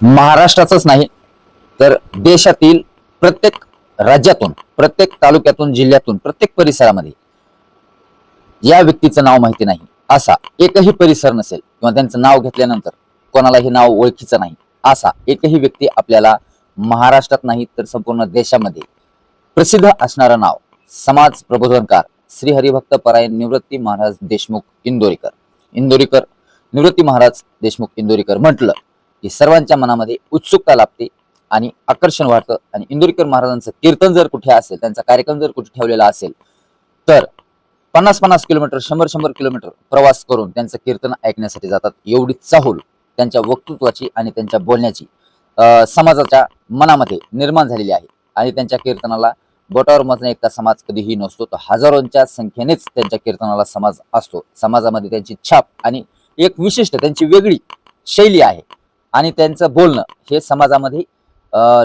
महाराष्ट्राचंच नाही तर देशातील प्रत्येक राज्यातून प्रत्येक तालुक्यातून जिल्ह्यातून प्रत्येक परिसरामध्ये या व्यक्तीचं नाव माहिती नाही असा एकही परिसर नसेल किंवा त्यांचं नाव घेतल्यानंतर कोणालाही नाव ओळखीचं नाही असा एकही व्यक्ती आपल्याला महाराष्ट्रात नाही तर संपूर्ण देशामध्ये प्रसिद्ध असणारं नाव समाज प्रबोधनकार श्री हरिभक्त परायण निवृत्ती महाराज देशमुख इंदोरीकर. इंदोरीकर निवृत्ती महाराज देशमुख इंदोरीकर म्हटलं ही सर्वांच्या मनामध्ये उत्सुकता लाभते आणि आकर्षण वाढतं. आणि इंदोरीकर महाराजांचं कीर्तन जर कुठे असेल त्यांचा कार्यक्रम जर कुठे ठेवलेला असेल तर पन्नास पन्नास किलोमीटर शंभर शंभर किलोमीटर प्रवास करून त्यांचं कीर्तन ऐकण्यासाठी जातात. एवढी चाहूल त्यांच्या वक्तृत्वाची आणि त्यांच्या बोलण्याची समाजाच्या मनामध्ये निर्माण झालेली आहे. आणि त्यांच्या कीर्तनाला बोटावर मोजण्या इतका समाज कधीही नसतो तर हजारोंच्या संख्येनेच त्यांच्या कीर्तनाला समाज असतो. समाजामध्ये त्यांची छाप आणि एक विशिष्ट त्यांची वेगळी शैली आहे. आणि त्यांचं बोलणं हे समाजामध्ये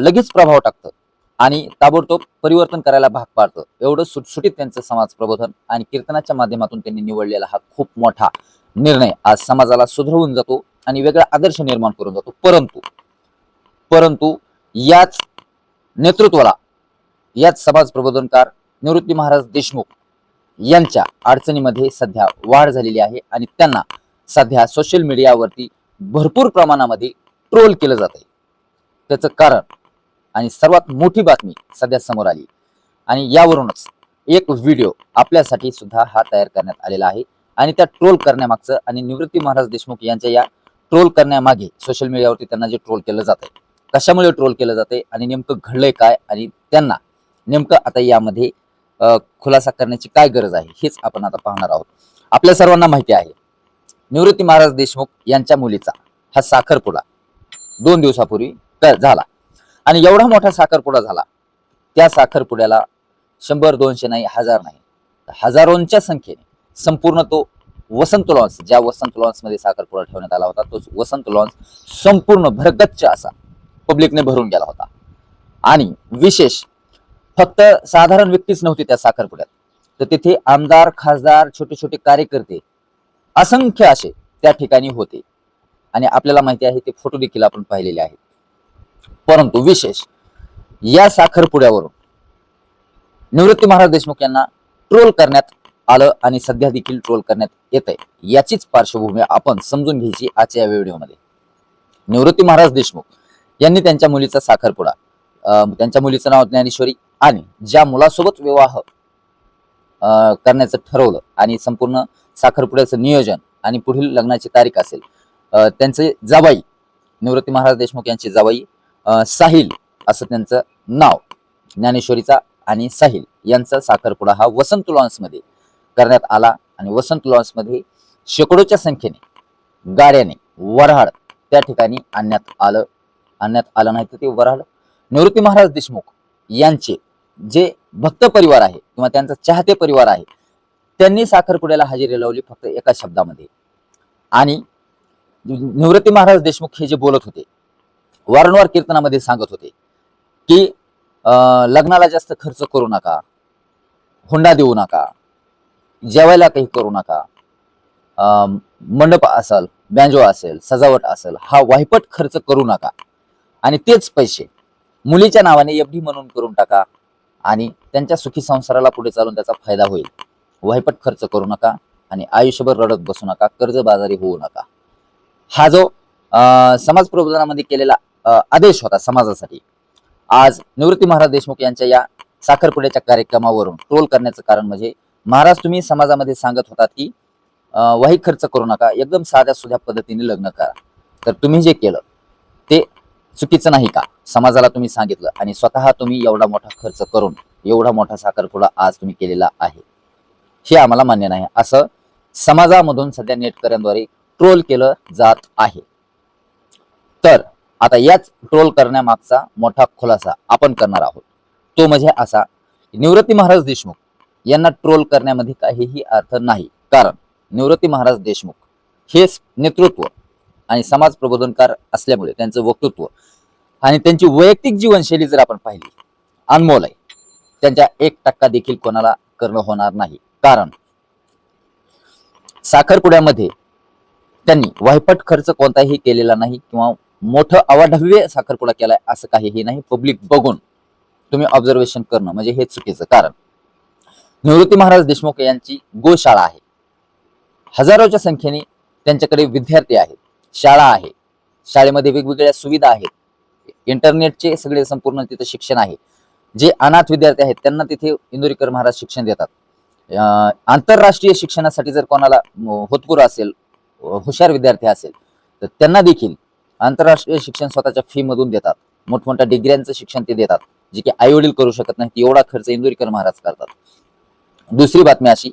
लगेच प्रभाव टाकतं आणि ताबडतोब परिवर्तन करायला भाग पाडतं. एवढं सुटसुटीत त्यांचं समाज प्रबोधन आणि कीर्तनाच्या माध्यमातून त्यांनी निवडलेला हा खूप मोठा निर्णय आज समाजाला सुधरवून जातो आणि वेगळा आदर्श निर्माण करून जातो. परंतु परंतु याच नेतृत्वाला याच समाज प्रबोधनकार निवृत्ती महाराज देशमुख यांच्या अडचणीमध्ये सध्या वाढ झालेली आहे आणि त्यांना सध्या सोशल मीडियावरती भरपूर प्रमाणामध्ये ट्रोल केलं जात आहे त्याचं कारण आणि सर्वात मोठी बातमी सध्या समोर आली. आणि यावरूनच एक व्हिडिओ आपल्यासाठी सुद्धा हा तयार करण्यात आलेला आहे. आणि त्या ट्रोल करण्यामागचं आणि निवृत्ती महाराज देशमुख यांच्या या ट्रोल करण्यामागे सोशल मीडियावरती त्यांना जे ट्रोल केलं जात आहे कशामुळे ट्रोल केलं जाते आणि नेमकं घडलंय काय आणि त्यांना नेमकं आता यामध्ये खुलासा करण्याची काय गरज आहे हेच आपण आता पाहणार आहोत. आपल्या सर्वांना माहिती आहे निवृत्ती महाराज देशमुख यांच्या मुलीचा हा साखरपुडा दोन दिवसापूर्वी झाला. आणि एवढा मोठा साखरपुडा झाला त्या साखरपुड्याला शंभर दोनशे नाही हजार नाही. हजारोंच्या संख्येने संपूर्ण तो वसंत लॉन्स ज्या वसंत लॉन्समध्ये साखरपुडा ठेवण्यात आला होता तो वसंत लॉन्स संपूर्ण भरगच्च असा पब्लिकने भरून गेला होता. आणि विशेष फक्त साधारण व्यक्तीच नव्हती त्या साखरपुड्यात. तर तिथे आमदार खासदार छोटे छोटे कार्यकर्ते असंख्य असे त्या ठिकाणी होते. आणि आपल्याला माहिती आहे ते फोटो देखील आपण पाहिलेले आहेत. परंतु विशेष या साखरपुड्यावरून निवृत्ती महाराज देशमुख यांना ट्रोल करण्यात आलं आणि सध्या देखील ट्रोल करण्यात येत आहे. याचीच पार्श्वभूमी आपण समजून घ्यायची आजच्या या व्हिडिओमध्ये. निवृत्ती महाराज देशमुख यांनी त्यांच्या मुलीचा साखरपुडा त्यांच्या मुलीचं नाव ज्ञानेश्वरी आणि ज्या मुलासोबत विवाह अं, करण्याचं ठरवलं आणि संपूर्ण साखरपुड्याचं नियोजन आणि पुढील लग्नाची तारीख असेल. त्यांचे जावाई निवृत्ती महाराज देशमुख यांची जावाई साहिल असं त्यांचं नाव ज्ञानेश्वरीचा आणि साहिल यांचा साखरपुडा हा वसंत लॉन्समध्ये करण्यात आला आणि वसंत लॉन्समध्ये शेकडोच्या संख्येने गाड्याने वऱ्हाड त्या ठिकाणी आणण्यात आलं आणण्यात आलं नाही तर ते वऱ्हाड. निवृत्ती महाराज देशमुख यांचे जे भक्त परिवार आहे किंवा त्यांचा चाहते परिवार आहे त्यांनी साखरपुड्याला हजेरी लावली फक्त एका शब्दामध्ये. आणि निवृत्ती महाराज देशमुख हे जे बोलत होते वारंवार कीर्तनामध्ये सांगत होते की लग्नाला जास्त खर्च करू नका हुंडा देऊ नका जेवायला काही करू नका अं, मंडप असेल बँजो असेल सजावट असेल हा वाहिपट खर्च करू नका. आणि तेच पैसे मुलीच्या नावाने एफडी म्हणून करून टाका आणि त्यांच्या सुखी संसाराला पुढे चालून त्याचा फायदा होईल. वाहिपट खर्च करू नका आणि आयुष्यभर रडत बसू नका कर्जबाजारी होऊ नका. हा जो समाज प्रबोधनामध्ये केलेला आदेश होता समाजासाठी आज निवृत्ती महाराज देशमुख यांच्या या साखरपुड्याच्या कार्यक्रमावरून ट्रोल करण्याचं कारण म्हणजे महाराज तुम्ही समाजामध्ये सांगत होतात की वाही खर्च करू नका एकदम साध्या सुध्या पद्धतीने लग्न करा. तर तुम्ही जे केलं ते चुकीचं नाही का? समाजाला तुम्ही सांगितलं आणि स्वतः तुम्ही एवढा मोठा खर्च करून एवढा मोठा साखरपुडा आज तुम्ही केलेला आहे. हे आम्हाला मान्य नाही. असं समाजामधून सध्या नेटकऱ्यांद्वारे ट्रोल केलं जात आहे. तर आता याच ट्रोल करण्यामागचा मोठा खुलासा आपण करणार आहोत. तो म्हणजे असा निवृत्ती महाराज देशमुख. यांना ट्रोल करण्यामध्ये काहीही अर्थ नाही. कारण निवृत्ती महाराज देशमुख हे नेतृत्व आणि समाज प्रबोधनकार असल्यामुळे त्यांचं वक्तृत्व आणि त्यांची वैयक्तिक जीवनशैली जर आपण पाहिली अनमोल आहे. त्यांच्या एक टक्का देखील कोणाला करणं होणार नाही. कारण? साखरपुड्यामध्ये त्यांनी वायपट खर्च कोणताही केलेला नाही किंवा मोठं अवाढव्य साखरपुडा केलाय असं काहीही नाही. पब्लिक बघून तुम्ही ऑब्झर्वेशन करणं म्हणजे हे चुकीचं कारण. निवृत्ती महाराज देशमुख यांची गोशाळा आहे. हजारोच्या संख्येने त्यांच्याकडे विद्यार्थी आहेत शाळा आहे शाळेमध्ये वेगवेगळ्या सुविधा आहेत. इंटरनेटचे सगळे संपूर्ण तिथं शिक्षण आहे. जे अनाथ विद्यार्थी आहेत त्यांना तिथे इंदोरीकर महाराज शिक्षण देतात. आंतरराष्ट्रीय शिक्षणासाठी जर कोणाला म, होतकुर असेल हुशार विद्यार्थी असेल तर त्यांना देखील आंतरराष्ट्रीय शिक्षण स्वतःच्या फीमधून देतात. मोठमोठ्या डिग्र्यांचं शिक्षण ते देतात जे की आई वडील करू शकत नाहीत एवढा खर्च इंदोरीकर महाराज करतात. दुसरी बातमी अशी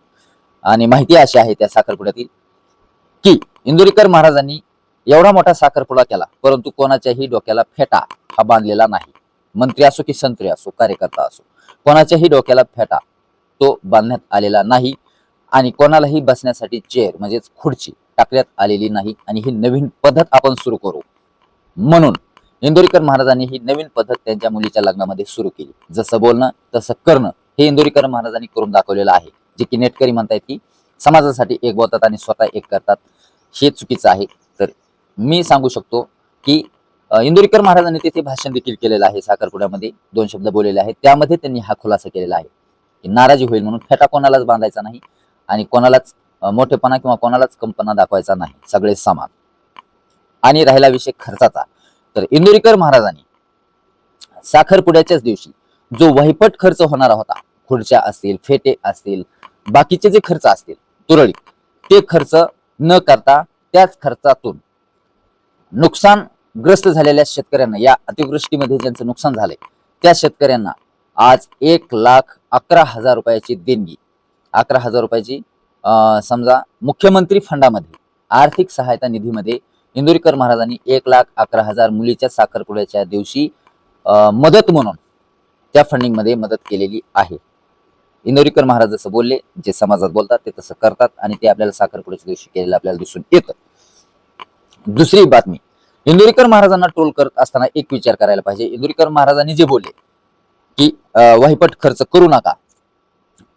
आणि माहिती अशी आहे त्या साखरपुड्यातील की इंदोरीकर महाराजांनी एवढा मोठा साखरपुडा केला परंतु कोणाच्याही डोक्याला फेटा हा बांधलेला नाही. मंत्री असो की संत्री असो कार्यकर्ता असो कोणाच्याही डोक्याला फेटा तो बांधण्यात आलेला नाही आणि कोणालाही बसण्यासाठी चेअर म्हणजेच खुर्ची टाकण्यात आलेली नाही आणि ही नवीन पद्धत आपण सुरू करू. म्हणून इंदोरीकर महाराजांनी ही नवीन पद्धत त्यांच्या मुलीच्या लग्नामध्ये सुरू केली. जसं बोलणं तसं करणं हे इंदोरीकर महाराजांनी करून दाखवलेलं आहे. जे की नेटकरी म्हणतायत की समाजासाठी एक बोलतात आणि स्वतः एक करतात. हे चुकीचं आहे. तर मी सांगू शकतो की इंदोरीकर महाराजांनी तिथे भाषण देखील केलेलं आहे साखरपुड्यामध्ये. दोन शब्द बोललेले आहेत. त्यामध्ये त्यांनी हा खुलासा केलेला आहे. नाराजी होईल म्हणून फेटा कोणालाच बांधायचा नाही आणि कोणालाच मोठेपणा किंवा कोणालाच कंपना दाखवायचा नाही. सगळे समान. आणि राहिला विषय खर्चाचा. तर इंदुरीकर महाराजांनी साखरपुड्याच्याच दिवशी जो वहिपट खर्च होणारा होता खुर्च्या असतील फेटे असतील बाकीचे जे खर्च असतील तुरळीत ते खर्च न करता त्याच खर्चातून नुकसानग्रस्त झालेल्या शेतकऱ्यांना या अतिवृष्टीमध्ये ज्यांचं नुकसान झालंय त्या शेतकऱ्यांना आज एक लाख अकरा हजार रुपयाची देणगी. अकरा हजार रुपयाची अं, समजा मुख्यमंत्री फंडामध्ये आर्थिक सहायता निधीमध्ये इंदोरीकर महाराजांनी एक लाख अकरा हजार मुलीच्या साखरपुड्याच्या दिवशी मदत म्हणून त्या फंडिंगमध्ये मदत केलेली आहे. इंदोरीकर महाराज जसं बोलले जे समाजात बोलतात ते तसं करतात आणि ते आपल्याला साखरपुड्याच्या दिवशी केलेलं आपल्याला दिसून येतं. दुसरी बातमी इंदोरीकर महाराजांना टोल करत असताना एक विचार करायला पाहिजे. इंदोरीकर महाराजांनी जे बोलले की अं, वाहिपट खर्च करू नका.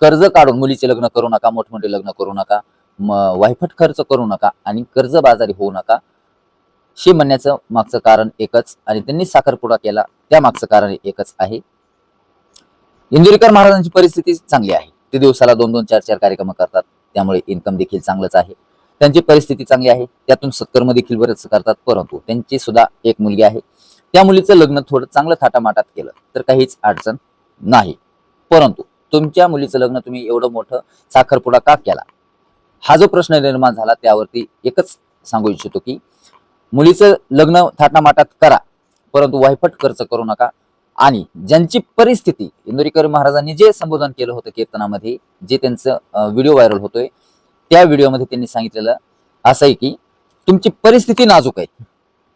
कर्ज काढून मुलीचे लग्न करू नका मोठमोठे लग्न करू नका म- खर्च करू नका आणि कर्जबाजारी होऊ नका. हे म्हणण्याचं मागचं कारण एकच आणि त्यांनी साखरपुडा केला त्या मागचं कारण एकच आहे. इंदुरीकर महाराजांची परिस्थिती चांगली आहे. ते दिवसाला दोन दोन चार चार कार्यक्रम करतात. त्यामुळे इन्कम देखील चांगलंच आहे. त्यांची परिस्थिती चांगली आहे. त्यातून सत्कर्म देखील बरेच करतात परंतु त्यांची सुद्धा एक मुलगी आहे. त्या मुलीचं लग्न थोडं चांगलं थाटामाटात केलं तर काहीच अडचण नाही. परंतु तुमच्या मुलीचं लग्न तुम्ही एवढं मोठं साखरपुडा का केला? हा जो प्रश्न निर्माण झाला त्यावरती एकच सांगू इच्छितो की मुलीचं लग्न थाटामाटात करा परंतु वायफट खर्च करू नका. आणि ज्यांची परिस्थिती इंदोरीकर महाराजांनी जे संबोधन केलं होतं कीर्तनामध्ये जे त्यांचं व्हिडिओ व्हायरल होतोय त्या व्हिडिओमध्ये त्यांनी सांगितलेलं असं आहे की तुमची परिस्थिती नाजूक आहे.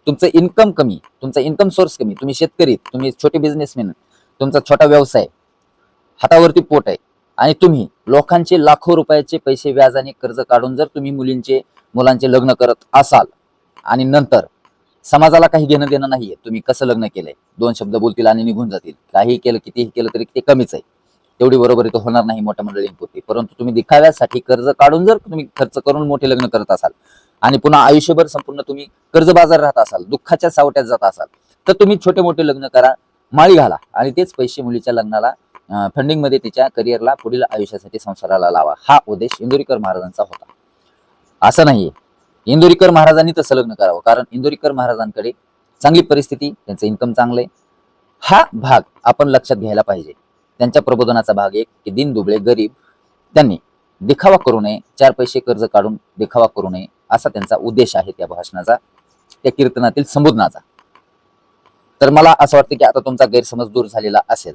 तुमचं इन्कम कमी तुमचा इन्कम सोर्स कमी तुम्ही शेतकरी तुम्ही छोटे बिझनेसमॅन तुमचा छोटा व्यवसाय हातावरती पोट आहे. आणि तुम्ही लोकांचे लाखो रुपयाचे पैसे व्याजाने कर्ज काढून जर तुम्ही मुलींचे मुलांचे लग्न करत असाल आणि नंतर समाजाला काही घेणं देणं नाहीये तुम्ही कसं लग्न केलंय? दोन शब्द बोलतील आणि निघून जातील. काही केलं कितीही केलं तरी ते कमीच आहे. तेवढी बरोबर इथं होणार नाही मोठ्या मंडळींपुरती. परंतु तुम्ही दिखाव्यासाठी कर्ज काढून जर तुम्ही खर्च करून मोठे लग्न करत असाल आणि पुन्हा आयुष्यभर संपूर्ण तुम्ही कर्ज बाजार राहत असाल दुःखाच्या सावट्यात जात असाल तर तुम्ही छोटे मोठे लग्न करा माळी घाला आणि तेच पैसे मुलीच्या लग्नाला फंडिंगमध्ये तिच्या करिअरला पुढील आयुष्यासाठी संसाराला लावा. हा उद्देश इंदोरीकर महाराजांचा होता. असं नाहीये. इंदोरीकर महाराजांनी तसं लग्न करावं कारण इंदोरीकर महाराजांकडे चांगली परिस्थिती त्यांचं इन्कम चांगलं आहे हा भाग आपण लक्षात घ्यायला पाहिजे. त्यांच्या प्रबोधनाचा भाग एक की दिन दुबळे गरीब त्यांनी दिखावा करू नये चार पैसे कर्ज काढून दिखावा करू नये असा त्यांचा उद्देश आहे त्या भाषणाचा त्या कीर्तनातील संबोधनाचा. तर मला असं वाटतं की आता तुमचा गैरसमज दूर झालेला असेल.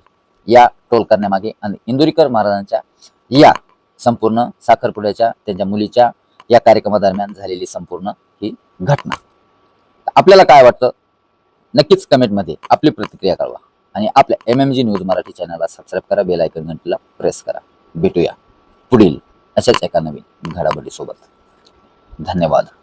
या टोल करण्यामागे आणि इंदुरीकर महाराजांच्या या संपूर्ण साखरपुड्याच्या त्यांच्या मुलीच्या या कार्यक्रमादरम्यान झालेली संपूर्ण ही घटना. आपल्याला काय वाटतं? नक्कीच कमेंटमध्ये आपली प्रतिक्रिया कळवा आणि आपल्या M M G news Marathi चॅनलला सबस्क्राईब करा बेल आयकन घंटीला प्रेस करा. भेटूया पुढील अशाच एका नवीन घडामोडीसोबत. धन्यवाद.